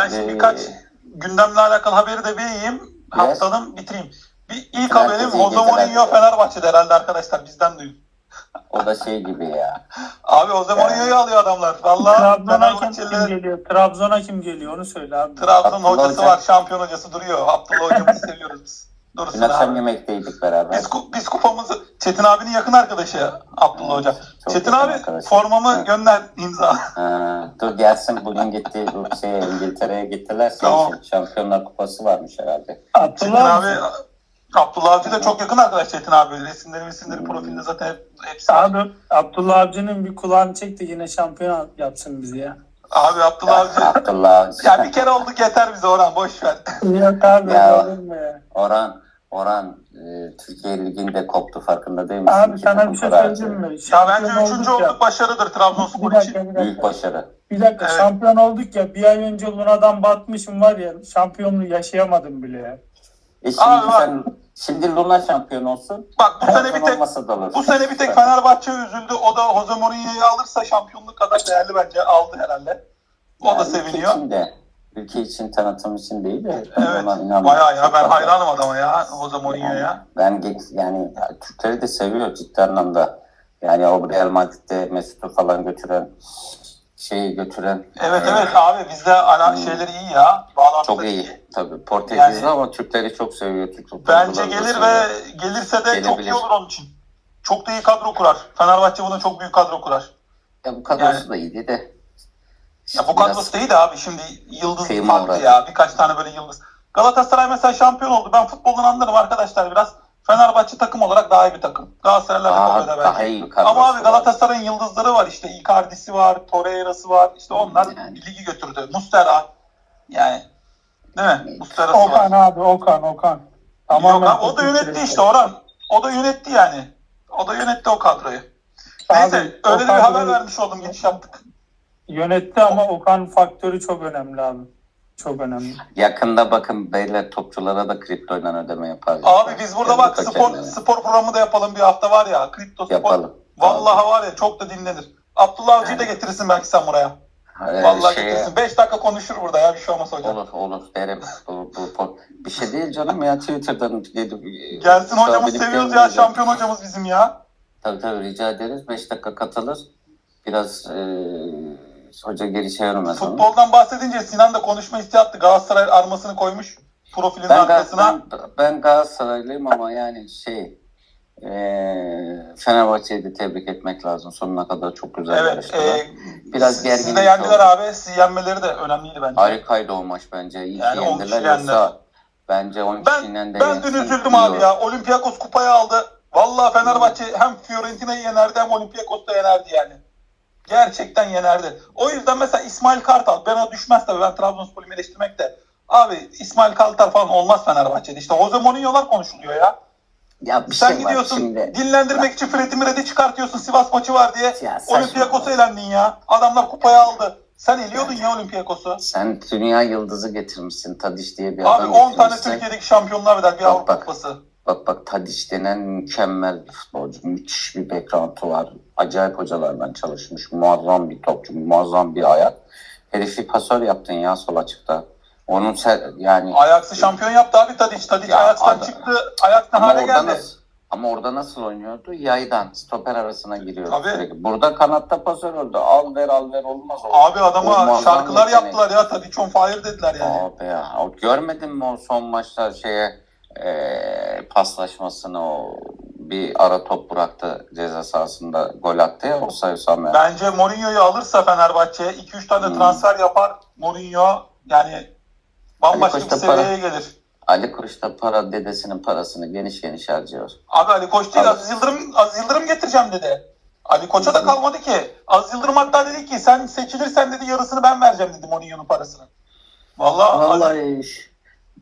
Ben şimdi Ee, birkaç gündemle alakalı haberi de vereyim. Yes. Haftanın bitireyim. Bir ilk haberim Jose. Mourinho Fenerbahçe'de herhalde arkadaşlar bizden duyun. O da şey gibi ya. Abi Jose Mourinho'yu alıyor adamlar. Vallahi Trabzon'a kim, kim geliyor? Trabzon'a kim geliyor onu söyle abi. Trabzon Abdullah hocası Hoca. var. Şampiyon hocası duruyor. Abdullah hocamızı seviyoruz biz. Dün Dursun akşam abi. yemekteydik beraber. Biz, biz kupamızı Çetin abinin yakın arkadaşı Abdullah Hoca. Çok Çetin abi arkadaş. formamı Evet. gönder imza. Ha, dur gelsin bugün gitti bu şey İngiltere'ye gittiler. Şey Tamam. Şampiyonlar Kupası varmış herhalde. Çetin Abdullah abi abi. Abdullah Avcı da çok yakın arkadaş Çetin abi. Resimleri resimleri profilinde zaten hep, hepsi. Abi Abdullah abicinin bir kulağını çekti yine şampiyon yapsın bizi ya. Abi Abdullah Avcı. Abdullah. ya bir kere olduk yeter bize Orhan boş ver. Yok abi Ya. olur mu ya? Orhan, Orhan e, Türkiye Ligi'nde koptu farkında değil misin? Abi sana bir şey söyleyeyim mi? ya bence Şampiyon üçüncü olduk ya. olduk başarıdır Trabzonspor için. dakika. Büyük başarı. Bir dakika Evet. şampiyon olduk ya bir ay önce Luna'dan batmışım var ya şampiyonluğu yaşayamadım bile ya. E şimdi Abi sen şimdi Luna şampiyon olsun. Bak bu sene bir tek da bu sene bir tek Fenerbahçe üzüldü. O da Jose Mourinho'yu alırsa şampiyonluk kadar değerli bence aldı herhalde. O da Yani seviniyor. Ülke için de, ülke için tanıtım için değil de. Evet. Bayağı ya ben hayranım adama ya Jose Mourinho'ya. Ben ge- yani ya, Türkleri de seviyor ciddi anlamda. Yani o Real Madrid'de Mesut'u falan götüren şeyi götüren Evet e, evet abi bizde ala şeyleri iyi ya. Bağlantıları çok iyi. Tabii Portekizli Yani- ama Türkleri çok seviyor. Türk Bence da gelir ve gelirse de çok iyi Gelebilir. olur onun için. Çok da iyi kadro kurar. Fenerbahçe buna çok büyük kadro kurar. Ya bu kadrosu Yani- da iyiydi de. Ya bu kadrosu değil de abi şimdi yıldız farklı ya. Birkaç tane böyle yıldız. Galatasaray mesela şampiyon oldu. Ben futboldan anlarım arkadaşlar biraz. Fenerbahçe takım olarak daha iyi bir takım. Daha, kabul eder daha belki. iyi Ama abi. Galatasaray'ın yıldızları var işte. Icardi'si var, Torreira'sı var. İşte onlar Yani. ligi götürdü. Mustera. Yani değil mi? Mustera'sı Okan var. abi Okan Okan. Yok Tamamen abi, o da yönetti işte Orhan. O da yönetti yani. O da yönetti o kadroyu. Abi, Neyse öyle de bir Okan haber vermiş oldum. Geçiş yaptık. Yönetti ama Okan faktörü çok önemli abi. Çok önemli. Yakında bakın beyler topçulara da kriptoyla ödeme yapar. Abi biz burada Kendi bak spor spor programı da yapalım bir hafta var ya. Kripto spor. yapalım. Vallahi var ya çok da dinlenir. Abdullah Avcı'yı da getirirsin belki sen buraya. Ee, Vallahi şeye- getirirsin. 5 dakika konuşur burada ya bir şey olmaz hocam. Olur olur derim. Bu, bu, bu- bir şey değil canım ya Twitter'dan gelip Gelsin hocamız seviyoruz ya şampiyon hocamız bizim ya. Tabii tabii rica ederiz. 5 dakika katılır. Biraz e, hoca geri çevirmez onu. Futboldan bahsedince Sinan da konuşma isteği attı. Galatasaray armasını koymuş profilinin Ben, arkasına. ben, ben Galatasaraylıyım ama yani şey e, Fenerbahçe'yi de tebrik etmek lazım. Sonuna kadar çok güzel Evet. yarıştılar. E, Biraz siz gerginlik de yendiler oldu. abi. Sizi yenmeleri de önemliydi bence. Harikaydı o maç bence. İyi Yani yendiler. Yoksa bence 10 Ben, kişinin de ben dün üzüldüm abi olur. ya. Olympiakos kupayı aldı. Vallahi Fenerbahçe hem Fiorentina'yı yenerdi hem Olympiakos da yenerdi yani. Gerçekten yenerdi. O yüzden mesela İsmail Kartal ben o düşmez tabii ben Trabzonspor'u eleştirmek de. Abi İsmail Kartal falan olmaz Fenerbahçe'de. İşte Jose Mourinho'lar konuşuluyor ya. Ya bir Sen şey gidiyorsun şimdi. dinlendirmek için Fred'i Mired'i çıkartıyorsun Sivas maçı var diye. Ya. Olympiakos'a elendin ya. Adamlar kupayı aldı. Sen eliyordun ya Olympiakos'u. Sen dünya yıldızı getirmişsin. Tadiş diye bir Abi adam 10 tane. Türkiye'deki şampiyonlar bedel bir Avrupa kupası. Bak bak Tadiş denen mükemmel bir futbolcu. Müthiş bir background'u var. Acayip hocalardan çalışmış. Muazzam bir topçu. Muazzam bir ayak. Herifi pasör yaptın ya sol açıkta. Onun se- yani Ajax'ı şampiyon yaptı abi Tadic. Tadic Ya Ajax'tan adam- çıktı. Ajax'tan hale geldi. nasıl ama orada nasıl oynuyordu? Yaydan stoper arasına giriyordu Tabii. sürekli. Burada kanatta pasör oldu. Al ver al ver olmaz. o. Abi adama O şarkılar yetenek. yaptılar ya. Tadic on fire dediler yani. Abi ya. O, görmedin mi o son maçta şeye e, paslaşmasını o bir ara top bıraktı ceza sahasında gol attı ya o sayısam ya. Bence Mourinho'yu alırsa Fenerbahçe 2-3 tane Hmm. transfer yapar. Mourinho yani bambaşka bir da para- seviyeye gelir. Ali Koç da para dedesinin parasını geniş geniş harcıyor. Abi Ali Koç değil Abi. Aziz Yıldırım, Aziz Yıldırım getireceğim dedi. Ali Koç'a da kalmadı ki. Aziz Yıldırım hatta dedi ki sen seçilirsen dedi yarısını ben vereceğim dedi Mourinho'nun parasını. Vallahi, Vallahi iş.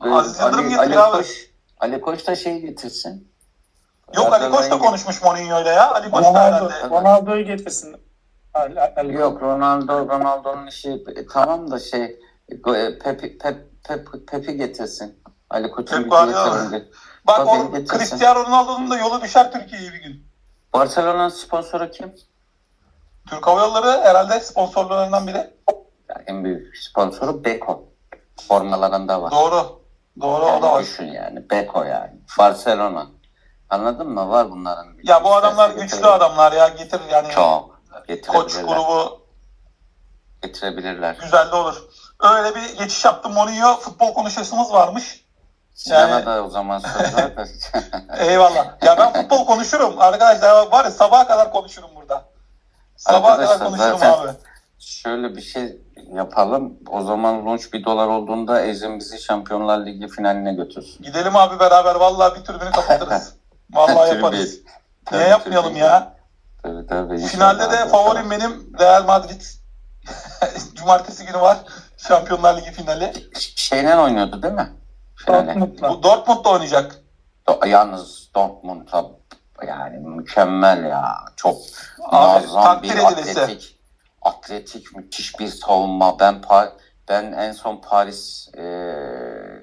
Aziz Yıldırım Ali, getiriyor Ali abi. Koç, Ali Koç da şey getirsin. yok Ali Koç da konuşmuş Mourinho'yla ya. Ali Koç da Ronaldo, herhalde. Ronaldo'yu getirsin. Ali- Ali- Yok Ronaldo Ronaldo'nun işi e, tamam da şey e, Pepi Pep, Pep, Pep'i getirsin. Ali Koç'un yatırımcı. Bak o. Cristiano Ronaldo'nun da yolu düşer Türkiye'ye bir gün. Barcelona'nın sponsoru kim? Türk Hava Yolları herhalde sponsorlarından biri. Ya en büyük sponsoru Beko. Formalarında var. Doğru. Doğru o da Yani var. düşün yani. Beko yani. Barcelona. Anladın mı? Var bunların. Ya bu adamlar güçlü getirir. adamlar ya getir yani. Çok. Koç grubu Getirebilirler. güzel de olur. Öyle bir geçiş yaptım Mourinho. Futbol konuşasımız varmış. Yani- da o zaman söz ver de. Eyvallah. Ya ben futbol konuşurum. Arkadaşlar var ya sabaha kadar konuşurum burada. Sabaha kadar Arkadaşlar konuşurum zaten- abi. Şöyle bir şey yapalım. O zaman launch bir dolar olduğunda Ezin bizi Şampiyonlar Ligi finaline götürsün. Gidelim abi beraber. Vallahi bir türbünü kapatırız. Vallahi yaparız. Tribün. Niye Tabii, yapmayalım tribün. ya? Tabii tabii. Finalde de favorim benim Real Madrid. Cumartesi günü var. Şampiyonlar Ligi finali. Şeyle oynuyordu değil mi? Finale. Dortmund'la. Bu Dortmund'da oynayacak. Do- Yalnız Dortmund tabii yani mükemmel ya. Çok Abi, muazzam bir edilisi. atletik, atletik müthiş bir savunma. Ben Pa- ben en son Paris e,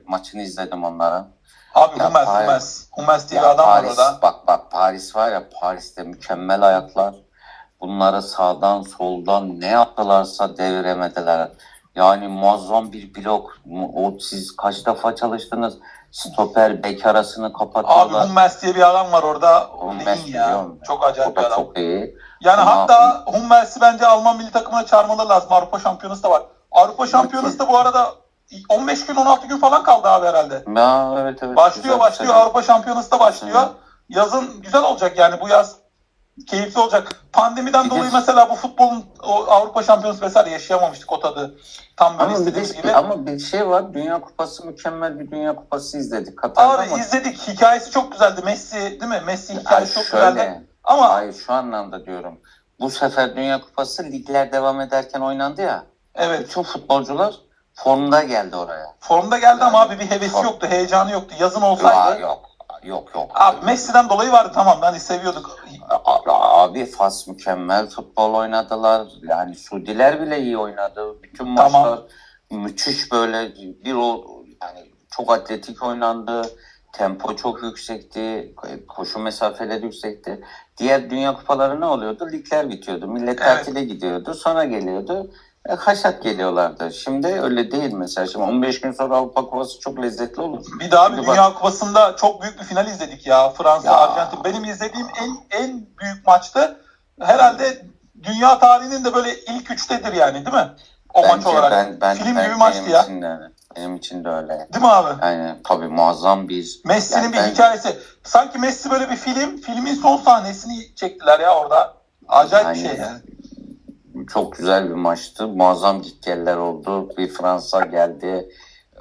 maçını izledim onlara. Abi Ya Hummels, Paris- Hummels. Hummels diye adam var Paris, orada. bak bak Paris var ya Paris'te mükemmel ayaklar. Bunları sağdan soldan ne yaptılarsa deviremediler. Yani muazzam bir blok. O siz kaç defa çalıştınız? Stoper bek arasını Abi kapatıyorlar. Hummels diye bir adam var orada. Hummels ya. Çok acayip bir da adam. çok iyi. Yani Ama- hatta Hummels'i bence Alman milli takımına çağırmaları lazım. Avrupa Şampiyonası da var. Avrupa Şampiyonası da bu arada 15 gün 16 gün falan kaldı abi herhalde. Ya evet evet. Başlıyor Güzel başlıyor. sezon. Avrupa Şampiyonası da başlıyor. Hı. Yazın güzel olacak yani bu yaz keyifli olacak. Pandemiden Bir de- dolayı mesela bu futbolun o Avrupa Şampiyonası vesaire yaşayamamıştık o tadı. Tam böyle Ama bir, de, gibi. ama bir şey var. Dünya Kupası mükemmel bir Dünya Kupası izledik. Katar'da Abi ama izledik. Hikayesi çok güzeldi. Messi değil mi? Messi Ay, hikayesi çok şöyle, güzeldi. Ama Hayır şu anlamda diyorum. Bu sefer Dünya Kupası ligler devam ederken oynandı ya. evet Bütün futbolcular formda geldi oraya. formda geldi ama Yani abi bir hevesi form- yoktu. Heyecanı yoktu. Yazın Ya, olsaydı. yok yok yok. Abi Messi'den dolayı vardı tamam. Ben seviyorduk. A- Abi Fas mükemmel futbol oynadılar. Yani Suudiler bile iyi oynadı. Bütün Tamam. maçlar müthiş böyle bir o yani çok atletik oynandı. Tempo çok yüksekti. Koşu mesafeleri yüksekti. Diğer dünya kupaları ne oluyordu? Ligler bitiyordu. Millet Evet. tatile gidiyordu. Sonra geliyordu. E, haşat geliyorlardı. Şimdi öyle değil mesela. Şimdi 15 gün sonra Avrupa Kupası çok lezzetli olur. Bir daha bir Dünya Kupası'nda çok büyük bir final izledik ya. Fransa, Ya. Arjantin. Benim izlediğim en en büyük maçtı. Herhalde dünya tarihinin de böyle ilk üçtedir yani değil mi? O maç olarak. ben, ben, Film ben- gibi maçtı benim ya. Için de öyle. Benim için de öyle. Değil mi abi? Yani tabii muazzam bir... Messi'nin Yani bir ben- hikayesi. Sanki Messi böyle bir film, filmin son sahnesini çektiler ya orada. Acayip bir şey yani. Çok güzel bir maçtı. Muazzam gitgeller oldu. Bir Fransa geldi.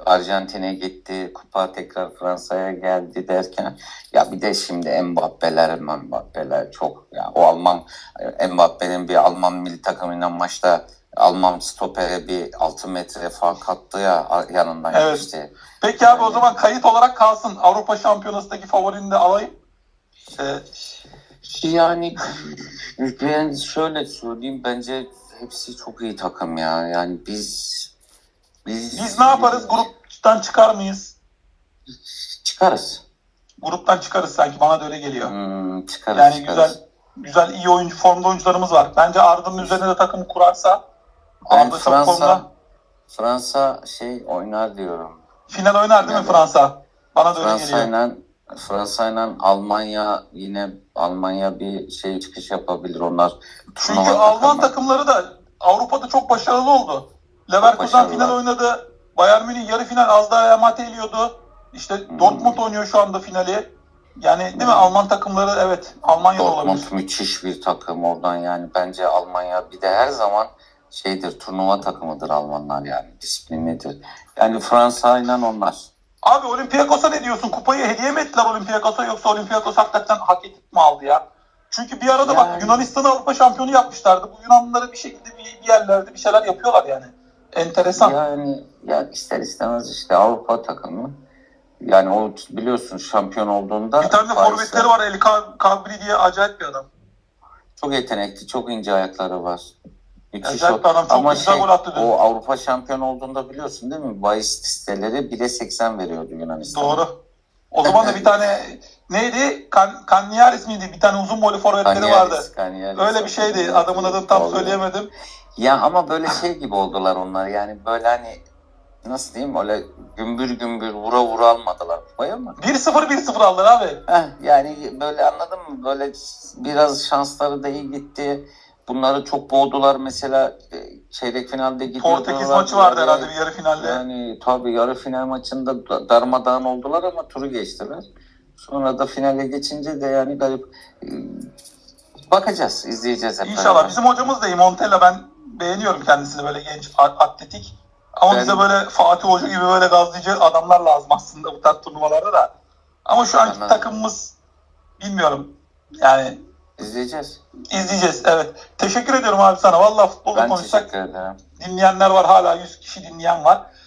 Arjantin'e gitti. Kupa tekrar Fransa'ya geldi derken ya bir de şimdi Mbappe'ler Mbappe'ler çok ya o Alman Mbappe'nin bir Alman milli takımıyla maçta Alman stopere bir 6 metre fark attı ya yanından Evet. geçti. Peki abi o zaman kayıt olarak kalsın. Avrupa Şampiyonası'ndaki favorini de alayım. Ee, Yani ben şöyle söyleyeyim bence hepsi çok iyi takım ya. Yani biz biz biz ne yaparız? Gruptan çıkar mıyız? çıkarız. Gruptan çıkarız sanki. Bana da öyle geliyor. Hmm, çıkarız. Yani çıkarız. güzel güzel iyi oyuncu formda oyuncularımız var. Bence Arda'nın üzerine de takım kurarsa Ben Arda çok formda. Fransa Fransa şey oynar diyorum. Final oynar değil mi Yani- Fransa? Bana da öyle geliyor. Fransa'yla Fransa'yla Almanya yine Almanya bir şey çıkış yapabilir onlar. Çünkü Alman takımları da Avrupa'da çok başarılı oldu. Leverkusen final oynadı. Bayern Münih yarı final az daha Real Madrid eliyordu. İşte Hmm. Dortmund oynuyor şu anda finali. Yani değil mi Alman takımları evet Almanya'da Dortmund olabilir. müthiş bir takım oradan yani bence Almanya bir de her zaman şeydir turnuva takımıdır Almanlar yani disiplinlidir. Yani Fransa ile onlar. Abi Olympiakos'a ne diyorsun? Kupayı hediye mi ettiler Olympiakos'a yoksa Olympiakos hakikaten hak edip mi aldı ya? Çünkü bir arada bak Yani- Yunanistan'ı Avrupa şampiyonu yapmışlardı. Bu Yunanlıları bir şekilde bir, yerlerde bir şeyler yapıyorlar yani. Enteresan. Yani ya ister istemez işte Avrupa takımı. Yani o biliyorsun şampiyon olduğunda bir tane de forvetleri var El Ka- Kabri diye acayip bir adam. Çok yetenekli, çok ince ayakları var. Müthiş bir adam, çok Ama güzel şey, gol attı dün. o Avrupa şampiyon olduğunda biliyorsun değil mi? Bahis listeleri 1'e 80 veriyordu Yunanistan. Doğru. O zaman da bir tane neydi? Kan Kanyaris miydi? Bir tane uzun boylu forvetleri vardı. Öyle bir şeydi. Adamın adını tam Doğru. söyleyemedim. Ya ama böyle şey gibi oldular onlar yani böyle hani nasıl diyeyim öyle gümbür gümbür vura vura almadılar kupayı ama 1-0 1-0 aldılar abi. Heh, yani böyle anladın mı? Böyle biraz şansları da iyi gitti. Bunları çok boğdular mesela e, çeyrek finalde gidiyordular. Portekiz maçı vardı Yani- herhalde bir yarı finalde. Yani tabii yarı final maçında da- darmadağın oldular ama turu geçtiler. Sonra da finale geçince de yani garip e, bakacağız, izleyeceğiz hep İnşallah. beraber. Bizim hocamız da. Montella ben beğeniyorum kendisini böyle genç, atletik. Ama Ben- bize böyle Fatih Hoca gibi böyle gazlayıcı adamlar lazım aslında bu tarz turnuvalarda da. Ama şu anki Anladım. takımımız bilmiyorum. Yani İzleyeceğiz. izleyeceğiz. Evet. Teşekkür ediyorum abi sana. Vallahi futbolu Ben konuşsak teşekkür ederim. dinleyenler var. Hala 100 kişi dinleyen var.